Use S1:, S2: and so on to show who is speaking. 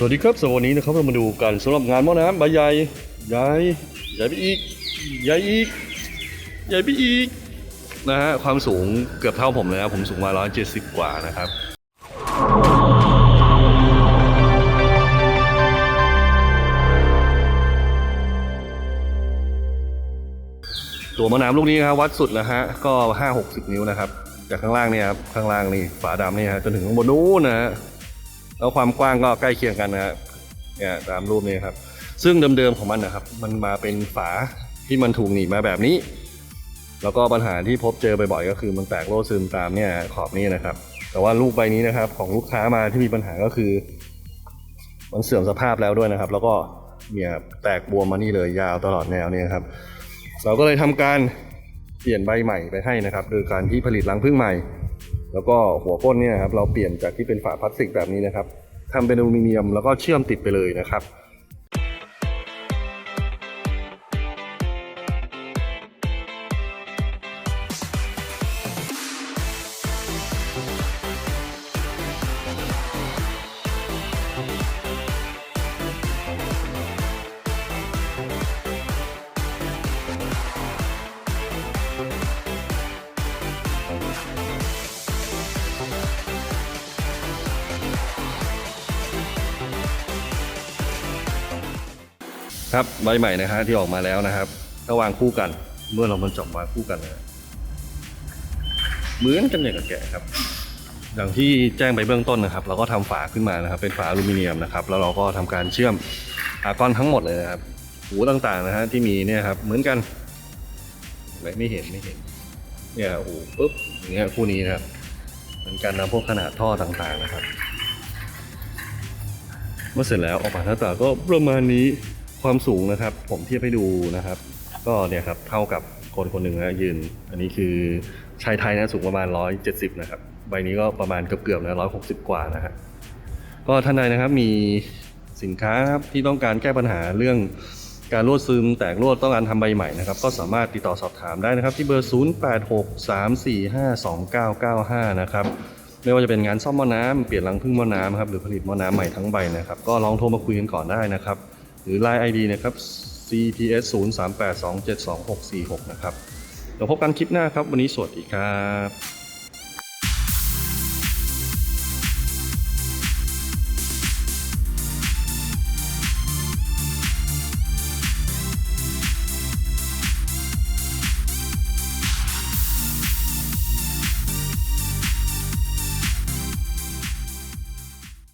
S1: สวัสดีครับสำหรับวันนี้นะครับเรามาดูกันสำหรับงานหม้อน้ำใบใหญ่ใหญ่ใหญ่ไปอีกใหญ่อีกใหญ่ไปอีกนะฮะความสูงเกือบเท่าผมเลยนะผมสูงมา170 กว่านะครับตัวมะน้ำลูกนี้ครับวัดสุดนะฮะก็ห้าหกสิบนิ้วนะครับ จากข้างล่างเนี่ยครับข้างล่างนี่ฝาดำนี่ฮะจนถึงข้างบนนู้นนะฮะ แล้วความกว้างก็ใกล้เคียงกันนะฮะเนี่ยตามรูปนี้ครับ ซึ่งเดิมๆของมันนะครับ มันมาเป็นฝาที่มันถูกหนีบมาแบบนี้ แล้วก็ปัญหาที่พบเจอบ่อยๆก็คือมันแตกโลดซึมตามเนี่ยขอบนี้นะครับ แต่ว่าลูกใบนี้นะครับของลูกค้ามาที่มีปัญหาก็คือ มันเสื่อมสภาพแล้วด้วยนะครับ แล้วก็เนี่ยแตกบวมมานี่เลยยาวตลอดแนวเนี่ยครับ เราก็เลยทำการเปลี่ยนใบใหม่ไปให้นะครับ โดยการที่ผลิตรังผึ้งใหม่ แล้วก็หัวก้นเนี่ยครับเราเปลี่ยนจากที่เป็นฝาพลาสติกแบบนี้นะครับทำเป็นอลูมิเนียมแล้วก็เชื่อมติดไปเลยนะครับ ครับใบใหม่นะฮะที่ออกมาแล้วนะครับก็วางคู่กัน เมื่อเรามันจับวางคู่กันนะเหมือนกันอย่างกับแกะครับ อย่างที่แจ้งไปเบื้องต้นนะครับ เราก็ทำฝาขึ้นมานะครับ เป็นฝาอลูมิเนียมนะครับ แล้วเราก็ทำการเชื่อมอากอนทั้งหมดเลยนะครับ หูต่างๆนะฮะที่มีเนี่ยครับ เหมือนกันไม่ไม่เห็นไม่เห็น เนี่ยหูปุ๊บอย่างเงี้ยคู่นี้นะครับ เหมือนกันนะพวกขนาดท่อต่างๆนะครับ เมื่อเสร็จแล้วออกมาหน้าตาก็ประมาณนี้ ความสูงนะครับ ผมเทียบให้ดูนะครับ ก็เนี่ยครับเท่ากับคนคนหนึ่งนะยืน อันนี้คือชายไทยนะสูงประมาณ 170 นะครับ ใบนี้ก็ประมาณเกือบๆนะ160กว่านะฮะก็ท่านใดนะครับมีสินค้าครับที่ต้องการแก้ปัญหาเรื่องการรั่วซึมแตกรั่วต้องการทำใบใหม่นะครับ ก็สามารถติดต่อสอบถามได้นะครับ ที่เบอร์ 0863452995 นะครับไม่ว่าจะเป็นงานซ่อมหม้อน้ำเปลี่ยนรังพึ่งหม้อน้ำครับหรือผลิตหม้อน้ำใหม่ทั้งใบนะครับ ก็ลองโทรมาคุยกันก่อนได้นะครับ หรือ Line ID นะครับ cps 0 3 8 2 7 2 6 4 6 นะครับเดี๋ยวพบกันคลิปหน้าครับ วันนี้สวัสดีครับ